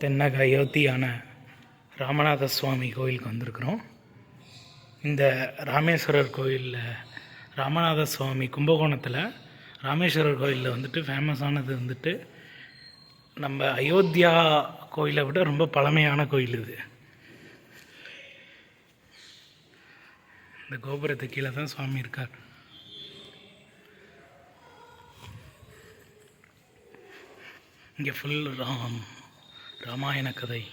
தென்னக அயோத்தியான ராமநாத சுவாமி கோயிலுக்கு வந்திருக்கிறோம். இந்த ராமேஸ்வரர் கோயிலில் ராமநாத சுவாமி கும்பகோணத்தில் ராமேஸ்வரர் கோயிலில் வந்துட்டு ஃபேமஸானது வந்துட்டு நம்ம அயோத்தியா கோயிலை விட ரொம்ப பழமையான கோயில் இது. இந்த கோபுரத்து கீழே தான் சுவாமி இருக்கார். இங்கே ஃபுல் ராம். ராமாயண கதை.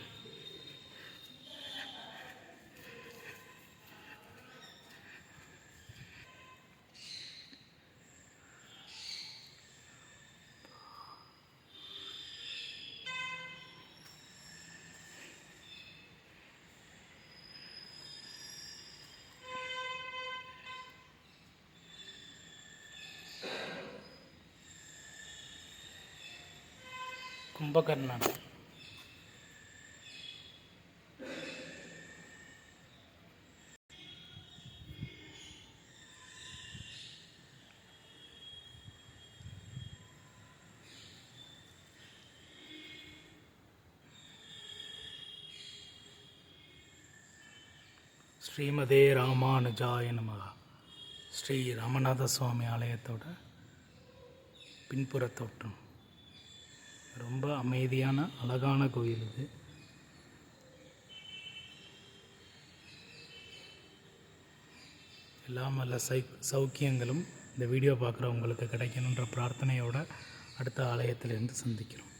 கும்பகர்ணன். ஸ்ரீமதே ராமானுஜாய நமகா. ஸ்ரீ ராமநாத சுவாமி ஆலயத்தோட பின்புற தோற்றம் ரொம்ப அமைதியான அழகான கோயில் இது. எல்லாம் நல்ல சை சௌக்கியங்களும் இந்த வீடியோ பார்க்குறவங்களுக்கு கிடைக்கணுன்ற பிரார்த்தனையோட அடுத்த ஆலயத்திலிருந்து சந்திக்கிறோம்.